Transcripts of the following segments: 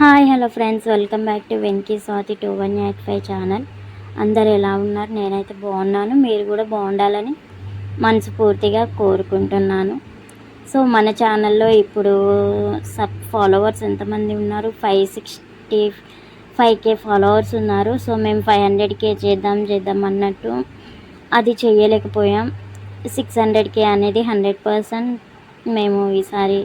Hi hello friends. Welcome back to Venky Swathi two one eight five channel. అందరు ఎలా ఉన్నారు? నేనైతే బాగున్నాను. మీరు కూడా బాగుండాలని మనస్ఫూర్తిగా కోరుకుంటున్నాను. సో మన ఛానల్లో ఇప్పుడు సబ్ ఫాలోవర్స్ ఎంతమంది ఉన్నారు? Five sixty five K followers ఉన్నారు. సో మేము ఫైవ్ హండ్రెడ్ కే చేద్దాం చేద్దాం అన్నట్టు అది చేయలేకపోయాం. సిక్స్ హండ్రెడ్ కే అనేది హండ్రెడ్ పర్సెంట్ మేము ఈసారి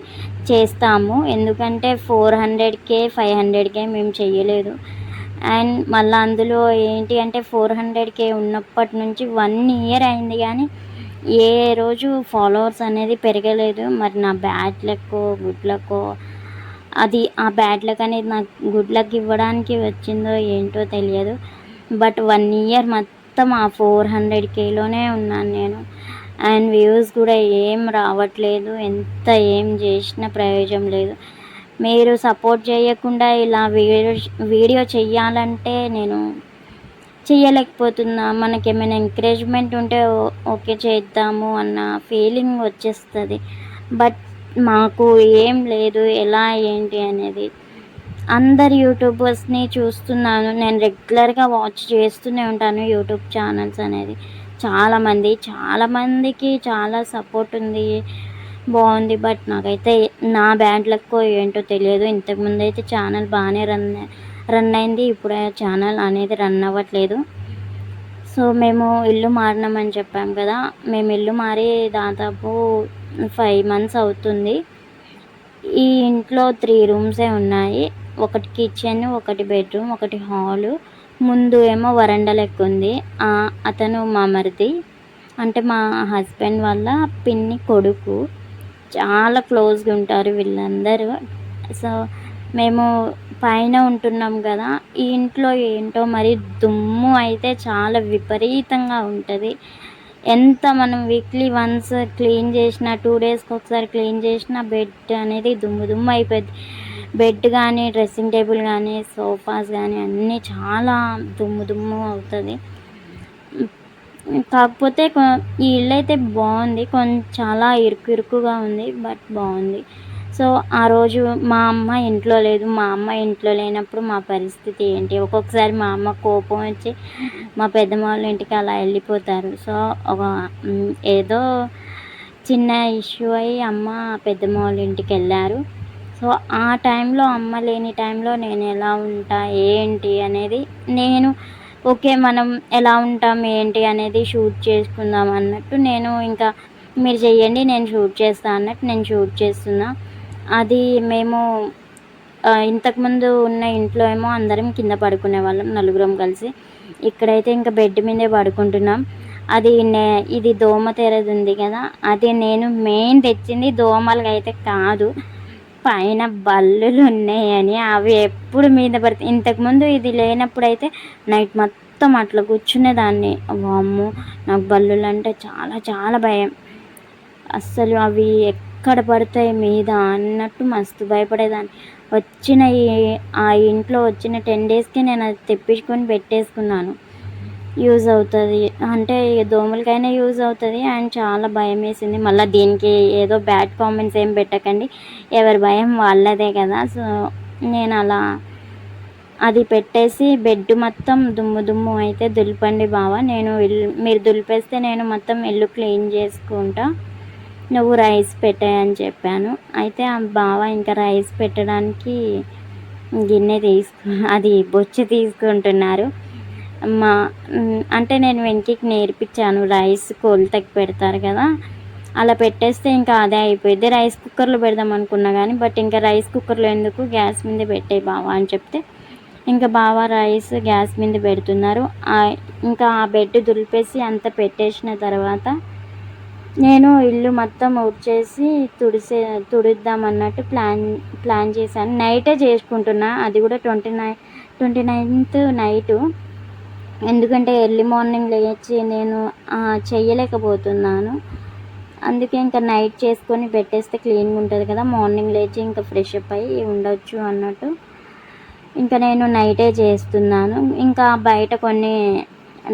చేస్తాము. ఎందుకంటే ఫోర్ హండ్రెడ్కే ఫైవ్ హండ్రెడ్కే మేము చెయ్యలేదు. అండ్ మళ్ళీ అందులో ఏంటి అంటే ఫోర్ హండ్రెడ్కే ఉన్నప్పటి నుంచి వన్ ఇయర్ అయింది కానీ ఏ రోజు ఫాలోవర్స్ అనేది పెరగలేదు. మరి నా బ్యాడ్ లక్కో గుడ్ లక్కో అది ఆ బ్యాడ్ లక్ అనేది నాకు గుడ్ లక్ ఇవ్వడానికి వచ్చిందో ఏంటో తెలియదు. బట్ వన్ ఇయర్ మొత్తం ఆ ఫోర్ హండ్రెడ్ కేలోనే ఉన్నాను నేను. అండ్ వ్యూస్ కూడా ఏం రావట్లేదు ఎంత ఏం చేసినా ప్రయోజనం లేదు. మీరు సపోర్ట్ చేయకుండా ఇలా వీడియో వీడియో చెయ్యాలంటే నేను చేయలేకపోతున్నా మనకి ఏమైనా ఎంకరేజ్మెంట్ ఉంటే ఓకే చేద్దాము అన్న ఫీలింగ్ వచ్చేస్తుంది. బట్ మాకు ఏం లేదు ఎలా ఏంటి అనేది. అందరు యూట్యూబర్స్ని చూస్తున్నాను. నేను రెగ్యులర్గా వాచ్ చేస్తూనే ఉంటాను యూట్యూబ్ ఛానల్స్ అనేది. చాలామంది చాలామందికి చాలా సపోర్ట్ ఉంది. బాగుంది. బట్ నాకైతే నా బ్యాడ్ లక్ ఏంటో తెలియదు. ఇంతకుముందు అయితే ఛానల్ బాగానే రన్ రన్ అయింది. ఇప్పుడు ఆ ఛానల్ అనేది రన్ అవ్వట్లేదు. సో మేము ఇల్లు మారినామని చెప్పాం కదా. మేము ఇల్లు మారి దాదాపు ఫైవ్ మంత్స్ అవుతుంది. ఈ ఇంట్లో త్రీ రూమ్సే ఉన్నాయి. ఒకటి కిచెన్ ఒకటి బెడ్రూమ్ ఒకటి హాలు ముందు ఏమో వరండా లెక్క ఉంది. అతను మా మరిది. అంటే మా హస్బెండ్ వాళ్ళ పిన్ని కొడుకు. చాలా క్లోజ్గా ఉంటారు వీళ్ళందరూ. సో మేము పైన ఉంటున్నాం కదా ఈ ఇంట్లో ఏంటో మరి దుమ్ము అయితే చాలా విపరీతంగా ఉంటుంది. ఎంత మనం వీక్లీ వన్స్ క్లీన్ చేసిన టూ డేస్కి ఒకసారి క్లీన్ చేసిన బెడ్ అనేది దుమ్ము దుమ్ము అయిపోద్ది. బెడ్ కానీ డ్రెస్సింగ్ టేబుల్ కానీ సోఫాస్ కానీ అన్నీ చాలా దుమ్ము దుమ్ము అవుతుంది. కాకపోతే ఈ ఇల్లు అయితే బాగుంది. కొంచెం చాలా ఇరుకు ఇరుకుగా ఉంది బట్ బాగుంది. సో ఆ రోజు మా అమ్మ ఇంట్లో లేదు. మా అమ్మ ఇంట్లో లేనప్పుడు మా పరిస్థితి ఏంటి? ఒక్కొక్కసారి మా అమ్మ కోపం వచ్చి మా పెద్దమ్మ వాళ్ళ ఇంటికి అలా వెళ్ళిపోతారు. సో ఒక ఏదో చిన్న ఇష్యూ అయ్యి అమ్మ పెద్దమ్మ వాళ్ళ ఇంటికి వెళ్ళారు. సో ఆ టైంలో అమ్మ లేని టైంలో నేను ఎలా ఉంటా ఏంటి అనేది నేను ఓకే మనం ఎలా ఉంటాం ఏంటి అనేది షూట్ చేసుకుందాం అన్నట్టు నేను ఇంకా మీరు చెయ్యండి నేను షూట్ చేస్తాను అన్నట్టు నేను షూట్ చేస్తున్నా. అది మేము ఇంతకుముందు ఉన్న ఇంట్లో ఏమో అందరం కింద పడుకునే వాళ్ళం నలుగురం కలిసి. ఇక్కడైతే ఇంకా బెడ్ మీదే పడుకుంటున్నాం. అది నే ఇది దోమ తెరది ఉంది కదా అది నేను మెయిన్ తెచ్చింది దోమలకైతే అయితే కాదు. పైన బల్లులు ఉన్నాయని అవి ఎప్పుడు మీద పడితే ఇంతకుముందు ఇది లేనప్పుడు అయితే నైట్ మొత్తం అట్లా కూర్చునేదాన్ని. వామ్ము నాకు బల్లులు అంటే చాలా చాలా భయం. అస్సలు అవి ఎక్కడ పడతాయి మీద అన్నట్టు మస్తు భయపడేదాన్ని. వచ్చిన ఆ ఇంట్లో వచ్చిన టెన్ డేస్కి నేను అది తెప్పించుకొని పెట్టేసుకున్నాను. యూజ్ అవుతుంది. అంటే దోమలకైనా యూజ్ అవుతుంది. అండ్ చాలా భయం వేసింది. మళ్ళీ దీనికి ఏదో బ్యాడ్ కామెంట్స్ ఏం పెట్టకండి. ఎవరి భయం వాళ్ళదే కదా. సో నేను అలా అది పెట్టేసి బెడ్ మొత్తం దుమ్ము దుమ్ము అయితే దులిపండి బావ. నేను ఇల్లు మీరు దులిపేస్తే నేను మొత్తం ఇల్లు క్లీన్ చేసుకుంటా. నువ్వు రైస్ పెట్టాయని చెప్పాను. అయితే ఆ బావ ఇంకా రైస్ పెట్టడానికి గిన్నె తీసుకు అది బొచ్చు తీసుకుంటున్నారు. మా అంటే నేను వెంకికి నేర్పించాను రైస్ కొలతకి పెడతారు కదా. అలా పెట్టేస్తే ఇంకా అదే అయిపోయింది రైస్ కుక్కర్లో పెడదాం అనుకున్నా కానీ బట్ ఇంకా రైస్ కుక్కర్లో ఎందుకు? గ్యాస్ మీద పెట్టే బావా అని చెప్తే ఇంకా బావా రైస్ గ్యాస్ మీద పెడుతున్నారు. ఇంకా ఆ బెడ్ దులిపేసి అంత పెట్టేసిన తర్వాత నేను ఇల్లు మొత్తం ఊడ్చేసి తుడిసే తుడిద్దాం అన్నట్టు ప్లాన్ ప్లాన్ చేశాను. నైటే చేసుకుంటున్నా. అది కూడా twenty nine twenty ninth night. ఎందుకంటే ఎర్లీ మార్నింగ్ లేచి నేను చేయలేకపోతున్నాను అందుకే ఇంకా నైట్ చేసుకొని పెట్టేస్తే క్లీన్గా ఉంటుంది కదా. మార్నింగ్ లేచి ఇంకా ఫ్రెష్ అప్ అయ్యి ఉండొచ్చు అన్నట్టు ఇంకా నేను నైటే చేస్తున్నాను. ఇంకా బయట కొన్ని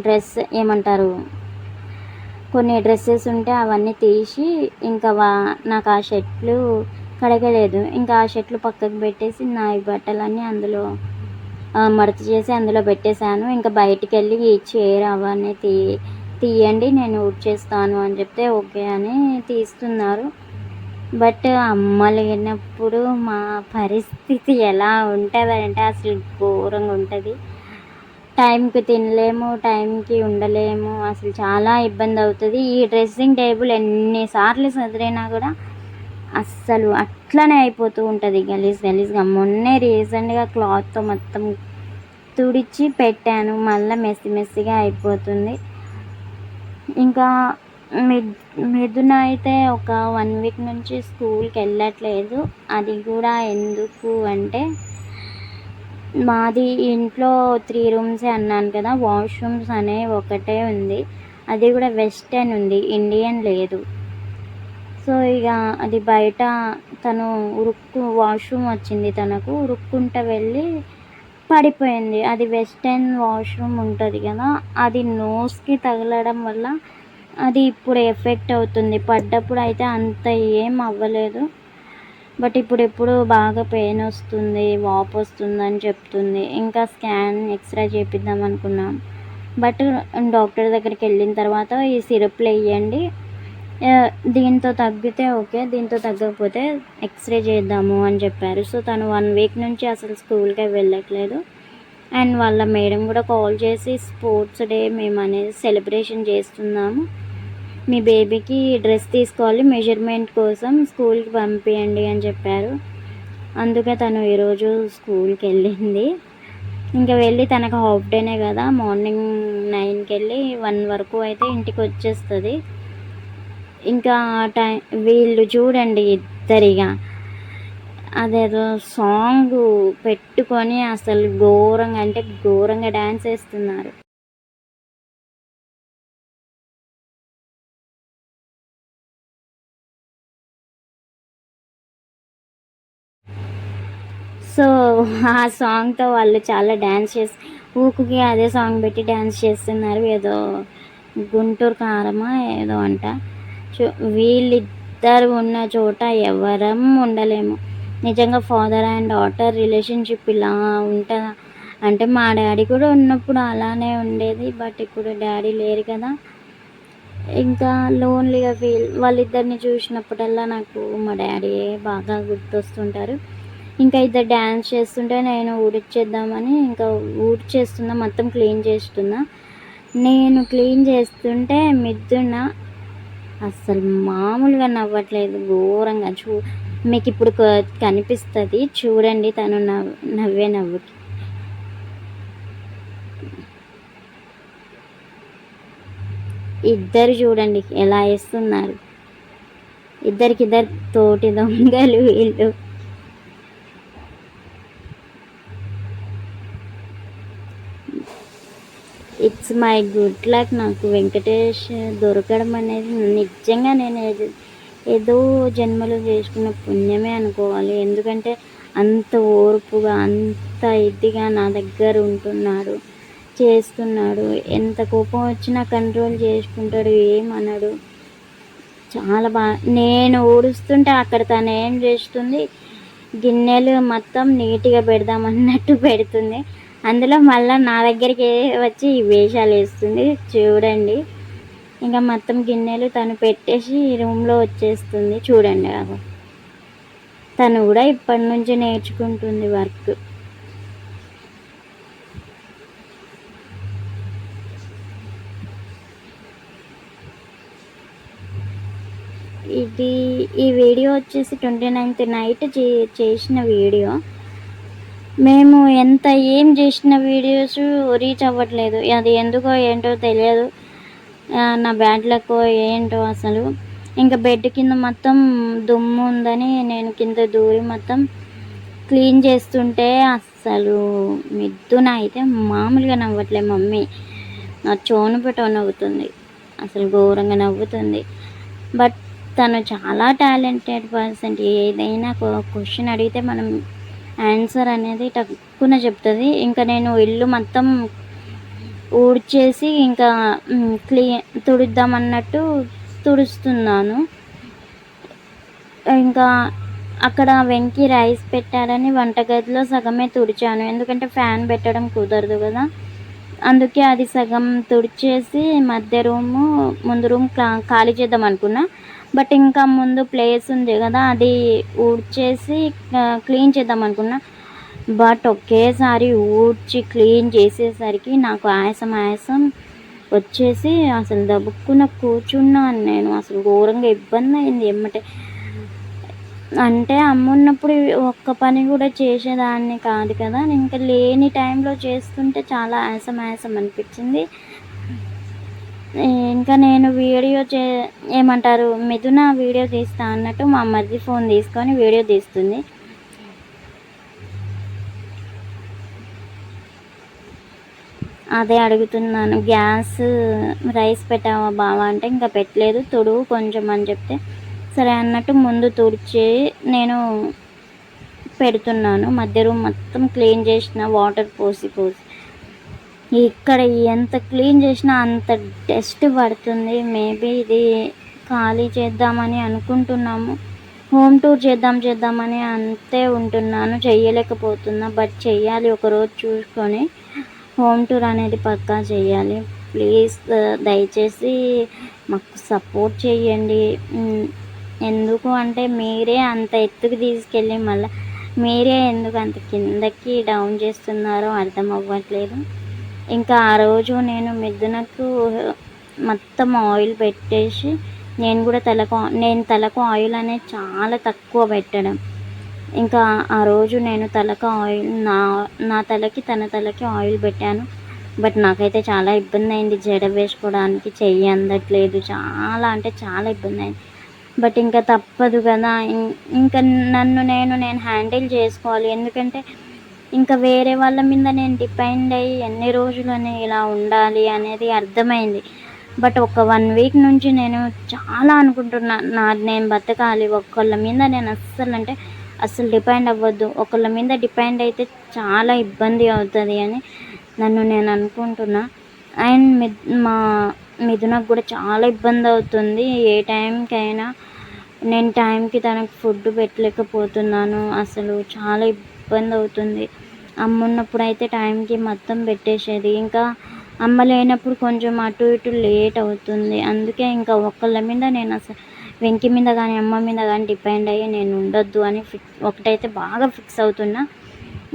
డ్రెస్ ఏమంటారు కొన్ని డ్రెస్సెస్ ఉంటే అవన్నీ తీసి ఇంకా వా నాకు ఆ షర్ట్లు కడగలేదు. ఇంకా ఆ షర్ట్లు పక్కకు పెట్టేసి నా బట్టలన్నీ అందులో మడత చేసి అందులో పెట్టేశాను. ఇంకా బయటికి వెళ్ళి ఈ చీర అవన్నీ తీ తీయండి నేను చేస్తాను అని చెప్తే ఓకే అని తీస్తున్నారు. బట్ అమ్మ లేనప్పుడు మా పరిస్థితి ఎలా ఉంటుందంటే అసలు ఘోరంగా ఉంటుంది. టైంకి తినలేము టైంకి ఉండలేము. అసలు చాలా ఇబ్బంది అవుతుంది. ఈ డ్రెస్సింగ్ టేబుల్ ఎన్నిసార్లు సదిరినా కూడా అస్సలు అట్లనే అయిపోతూ ఉంటుంది. గలీజ్ గలీజ్గా మొన్నే రీసెంట్గా క్లాత్తో మొత్తం తుడిచి పెట్టాను. మళ్ళీ మెస్సి మెస్సిగా అయిపోతుంది. ఇంకా మిద్ మిథున అయితే ఒక వన్ వీక్ నుంచి స్కూల్కి వెళ్ళట్లేదు అది కూడా ఎందుకు అంటే మాది ఇంట్లో త్రీ రూమ్సే అన్నాను కదా వాష్రూమ్స్ అనే ఒకటే ఉంది. అది కూడా వెస్టర్న్ ఉంది. ఇండియన్ లేదు. సో ఇక అది బయట తను ఉరుక్కు వాష్రూమ్ వచ్చింది తనకు. ఉరుక్కుంటూ వెళ్ళి పడిపోయింది. అది వెస్టర్న్ వాష్రూమ్ ఉంటుంది కదా అది నోస్కి తగలడం వల్ల అది ఇప్పుడు ఎఫెక్ట్ అవుతుంది. పడ్డప్పుడు అయితే అంత ఏం అవ్వలేదు. బట్ ఇప్పుడు ఎప్పుడు బాగా పెయిన్ వస్తుంది వాప్ వస్తుంది అని చెప్తుంది. ఇంకా స్కాన్ ఎక్స్రే చేపిద్దాం అనుకున్నాం. బట్ డాక్టర్ దగ్గరికి వెళ్ళిన తర్వాత ఈ సిరప్లు వేయండి దీంతో తగ్గితే ఓకే దీంతో తగ్గకపోతే ఎక్స్రే చేద్దాము అని చెప్పారు. సో తను వన్ వీక్ నుంచి అసలు స్కూల్కే వెళ్ళట్లేదు. అండ్ వాళ్ళ మేడం కూడా కాల్ చేసి స్పోర్ట్స్ డే మేము అనేది సెలబ్రేషన్ చేస్తున్నాము. మీ బేబీకి డ్రెస్ తీసుకోవాలి మెజర్మెంట్ కోసం స్కూల్కి పంపించండి అని చెప్పారు. అందుకే తను ఈరోజు స్కూల్కి వెళ్ళింది. ఇంకా వెళ్ళి తనకు హాఫ్ డేనే కదా మార్నింగ్ నైన్కి వెళ్ళి వన్ వరకు అయితే ఇంటికి వచ్చేస్తుంది. ఇంకా టైం వీళ్ళు చూడండి ఇద్దరిగా. అదేదో సాంగ్ పెట్టుకొని అసలు ఘోరంగా అంటే ఘోరంగా డ్యాన్స్ వేస్తున్నారు. సో ఆ సాంగ్తో వాళ్ళు చాలా డ్యాన్స్ చేసి ఊకుకి అదే సాంగ్ పెట్టి డ్యాన్స్ చేస్తున్నారు. ఏదో గుంటూరు కారమా ఏదో అంట. వీళ్ళిద్దరు ఉన్న చోట ఎవరం ఉండలేము. నిజంగా ఫాదర్ అండ్ డాటర్ రిలేషన్షిప్ ఇలా ఉంటుందా అంటే మా డాడీ కూడా ఉన్నప్పుడు అలానే ఉండేది బట్ ఇప్పుడు డాడీ లేరు కదా. ఇంకా లోన్లీగా ఫీల్ వాళ్ళిద్దరిని చూసినప్పుడల్లా నాకు మా డాడీ బాగా గుర్తొస్తుంటారు. ఇంకా ఇద్దరు డ్యాన్స్ చేస్తుంటే నేను ఊడిచ్చేద్దామని ఇంకా ఊడ్చేస్తున్నా మొత్తం క్లీన్ చేస్తున్నా. నేను క్లీన్ చేస్తుంటే మిద్దున అస్సలు మామూలుగా నవ్వట్లేదు ఘోరంగా. చూ మీకు ఇప్పుడు కనిపిస్తుంది చూడండి తను నవ్ నవ్వే నవ్వుకి. ఇద్దరు చూడండి ఎలా వేస్తున్నారు ఇద్దరికిద్దరు తోటి దొంగలు వీళ్ళు. ఇట్స్ మై గుడ్ లక్ నాకు వెంకటేష్ దొరకడం అనేది నిజంగా నేను ఏదో- జన్మలో చేసుకున్న పుణ్యమే అనుకోవాలి. ఎందుకంటే అంత ఓర్పుగా అంత ఇదిగా నా దగ్గర ఉంటున్నాడు చేస్తున్నాడు. ఎంత కోపం వచ్చినా కంట్రోల్ చేసుకుంటాడు ఏమనడు. చాలా బాగా నేను ఊడుస్తుంటే అక్కడ తను ఏం చేస్తుంది? గిన్నెలు మొత్తం నీట్గా పెడదామన్నట్టు పెడుతుంది. అందులో మళ్ళీ నా దగ్గరికి వచ్చి ఈ వేషాలు వేస్తుంది. చూడండి. ఇంకా మొత్తం గిన్నెలు తను పెట్టేసి రూమ్లో వచ్చేస్తుంది. చూడండి నాకు తను కూడా ఇప్పటి నుంచి నేర్చుకుంటుంది వర్క్. ఇది ఈ వీడియో వచ్చేసి ట్వంటీ నైన్త్ నైట్ చే చేసిన వీడియో. మేము ఎంత ఏం చేసిన వీడియోస్ రీచ్ అవ్వట్లేదు. అది ఎందుకో ఏంటో తెలియదు. నా బ్యాడ్ లక్ ఏంటో అసలు. ఇంకా బెడ్ కింద మొత్తం దుమ్ము ఉందని నేను కింద దూరి మొత్తం క్లీన్ చేస్తుంటే అస్సలు మిద్దున అయితే మామూలుగా నవ్వట్లే మమ్మీ. నా చోను పెట్ట నవ్వుతుంది. అసలు ఘోరంగా నవ్వుతుంది. బట్ తను చాలా టాలెంటెడ్ పర్సన్ ఏదైనా క్వశ్చన్ అడిగితే మనం ఆన్సర్ అనేది తక్కువ చెప్తుంది. ఇంకా నేను ఇల్లు మొత్తం ఊడ్చేసి ఇంకా క్లీ తుడుద్దామన్నట్టు తుడుస్తున్నాను. ఇంకా అక్కడ వెంకి రైస్ పెట్టారని వంటగదిలో సగమే తుడిచాను. ఎందుకంటే ఫ్యాన్ పెట్టడం కుదరదు కదా. అందుకే అది సగం తుడిచేసి మధ్య రూము ముందు రూమ్ ఖాళీ చేద్దాం అనుకున్నా. బట్ ఇంకా ముందు ప్లేస్ ఉంది కదా అది ఊడ్చేసి క్లీన్ చేద్దాం అనుకున్నా. బట్ ఒకేసారి ఊడ్చి క్లీన్ చేసేసరికి నాకు ఆయాసం ఆయాసం వచ్చేసి అసలు దబుక్కున కూర్చున్నాను నేను. అసలు ఘోరంగా ఇబ్బంది అయింది ఎమ్మటే. అంటే అమ్మున్నప్పుడు ఒక్క పని కూడా చేసేదాన్ని కాదు కదా. ఇంకా లేని టైంలో చేస్తుంటే చాలా ఆయాసం ఆయాసం అనిపించింది. ఇంకా నేను వీడియో చే ఏమంటారు మిథున వీడియో తీస్తా అన్నట్టు మా మరిది ఫోన్ తీసుకొని వీడియో తీస్తుంది. అదే అడుగుతున్నాను గ్యాస్ రైస్ పెట్టావా బావా అంటే ఇంకా పెట్టలేదు తుడువు కొంచెం అని చెప్తే సరే అన్నట్టు ముందు తుడిచి నేను పెడుతున్నాను. మధ్య రూమ్ మొత్తం క్లీన్ చేసిన వాటర్ పోసి పోసి. ఇక్కడ ఎంత క్లీన్ చేసినా అంత డస్ట్ పడుతుంది. మేబీ ఇది ఖాళీ చేద్దామని అనుకుంటున్నాము. హోమ్ టూర్ చేద్దాం చేద్దామని అంతే ఉంటున్నాను. చెయ్యలేకపోతున్నా బట్ చెయ్యాలి ఒకరోజు చూసుకొని. హోమ్ టూర్ అనేది పక్కా చేయాలి ప్లీజ్ దయచేసి మాకు సపోర్ట్ చేయండి ఎందుకు అంటే మీరే అంత ఎత్తుకు తీసుకెళ్ళి మళ్ళీ మీరే ఎందుకు అంత కిందకి డౌన్ చేస్తున్నారో అర్థం అవ్వట్లేదు. ఇంకా ఆ రోజు నేను మిథునకు మొత్తం ఆయిల్ పెట్టేసి నేను కూడా తలకు నేను తలకు ఆయిల్ అనేది చాలా తక్కువ పెట్టడం. ఇంకా ఆ రోజు నేను తలకు ఆయిల్ నా నా తలకి తన తలకి ఆయిల్ పెట్టాను. బట్ నాకైతే చాలా ఇబ్బంది అయింది జడ వేసుకోవడానికి చెయ్యి అందట్లేదు చాలా అంటే చాలా ఇబ్బంది అయింది బట్ ఇంకా తప్పదు కదా ఇంకా నన్ను నేను నేను హ్యాండిల్ చేసుకోవాలి. ఎందుకంటే ఇంకా వేరే వాళ్ళ మీద నేను డిపెండ్ అయ్యి ఎన్ని రోజులని ఇలా ఉండాలి అనేది అర్థమైంది. బట్ ఒక వన్ వీక్ నుంచి నేను చాలా అనుకుంటున్నా నా నేను బతకాలి ఒక్కళ్ళ మీద నేను అస్సలు అంటే అస్సలు డిపెండ్ అవ్వద్దు ఒకళ్ళ మీద డిపెండ్ అయితే చాలా ఇబ్బంది అవుతుంది అని నన్ను నేను అనుకుంటున్నా. అండ్ మి మా మిథునకు కూడా చాలా ఇబ్బంది అవుతుంది. ఏ టైంకైనా నేను టైంకి తనకు ఫుడ్ పెట్టలేకపోతున్నాను. అసలు చాలా ఇబ్బంది అవుతుంది. అమ్మ ఉన్నప్పుడు అయితే టైంకి మొత్తం పెట్టేసేది. ఇంకా అమ్మ లేనప్పుడు కొంచెం అటు ఇటు లేట్ అవుతుంది. అందుకే ఇంకా ఒకళ్ళ మీద నేను అసలు వెంకి మీద కానీ అమ్మ మీద కానీ డిపెండ్ అయ్యి నేను ఉండొద్దు అని ఫిక్స్ ఒకటైతే బాగా ఫిక్స్ అవుతున్నా.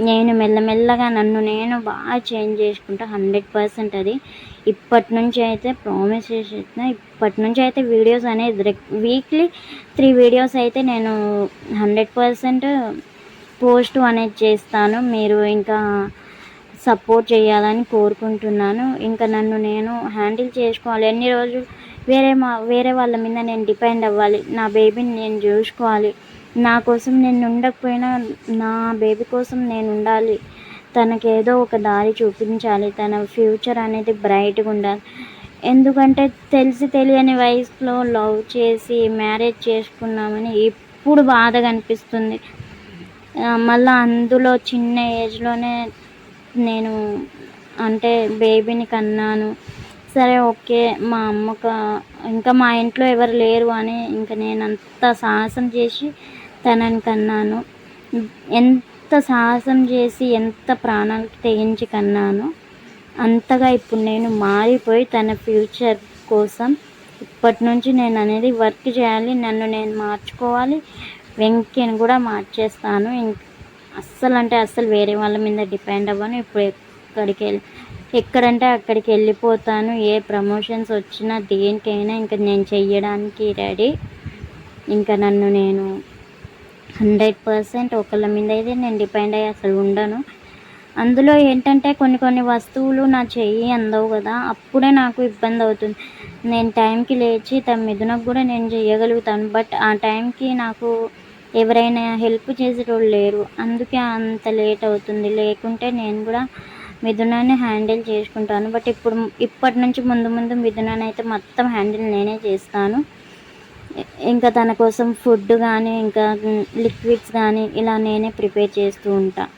నేను మెల్లమెల్లగా నన్ను నేను బాగా చేంజ్ చేసుకుంటా. హండ్రెడ్ పర్సెంట్ అది. ఇప్పటి నుంచి అయితే ప్రామిస్ చేసేస్తున్నా. ఇప్పటి నుంచి అయితే వీడియోస్ అనేది వీక్లీ త్రీ వీడియోస్ అయితే నేను హండ్రెడ్ పర్సెంట్ పోస్ట్ అనేది చేస్తాను. మీరు ఇంకా సపోర్ట్ చేయాలని కోరుకుంటున్నాను. ఇంకా నన్ను నేను హ్యాండిల్ చేసుకోవాలి. ఎన్ని రోజులు వేరే మా వేరే వాళ్ళ మీద నేను డిపెండ్ అవ్వాలి. నా బేబీని నేను చూసుకోవాలి. నా కోసం నేను ఉండకపోయినా నా బేబీ కోసం నేను ఉండాలి. తనకి ఏదో ఒక దారి చూపించాలి. తన ఫ్యూచర్ అనేది బ్రైట్గా ఉండాలి. ఎందుకంటే తెలిసి తెలియని వయసులో లవ్ చేసి మ్యారేజ్ చేసుకున్నామని ఇప్పుడు బాధ కనిపిస్తుంది మళ్ళీ అందులో చిన్న ఏజ్లోనే నేను అంటే బేబీని కన్నాను. సరే ఓకే మా అమ్మక ఇంకా మా ఇంట్లో ఎవరు లేరు అని ఇంకా నేను అంత సాహసం చేసి తనని కన్నాను. ఎంత సాహసం చేసి ఎంత ప్రాణాలకు తెగించి కన్నాను అంతగా ఇప్పుడు నేను మారిపోయి తన ఫ్యూచర్ కోసం ఇప్పటి నుంచి నేను అనేది వర్క్ చేయాలి నన్ను నేను మార్చుకోవాలి వెంకిని కూడా మార్చేస్తాను. ఇంక అస్సలు అంటే అస్సలు వేరే వాళ్ళ మీద డిపెండ్ అవ్వను. ఇప్పుడు ఎక్కడికి వెళ్ళి ఎక్కడంటే అక్కడికి వెళ్ళిపోతాను. ఏ ప్రమోషన్స్ వచ్చినా దేనికైనా ఇంకా నేను చెయ్యడానికి రెడీ. ఇంకా నన్ను నేను హండ్రెడ్ పర్సెంట్ ఒకళ్ళ మీద అయితే నేను డిపెండ్ అయ్యి అసలు ఉండను. అందులో ఏంటంటే కొన్ని కొన్ని వస్తువులు నా చెయ్యి అందవు కదా అప్పుడే నాకు ఇబ్బంది అవుతుంది. నేను టైంకి లేచి తన మిథునకు కూడా నేను చేయగలుగుతాను బట్ ఆ టైంకి నాకు ఎవరైనా హెల్ప్ చేసేటోళ్ళు లేరు. అందుకే అంత లేట్ అవుతుంది. లేకుంటే నేను కూడా మిథునాన్ని హ్యాండిల్ చేసుకుంటాను. బట్ ఇప్పుడు ఇప్పటి నుంచి ముందు ముందు మిథునాన్ని అయితే మొత్తం హ్యాండిల్ నేనే చేస్తాను. ఇంకా తన కోసం ఫుడ్ కానీ ఇంకా లిక్విడ్స్ కానీ ఇలా నేనే ప్రిపేర్ చేస్తూ ఉంటాను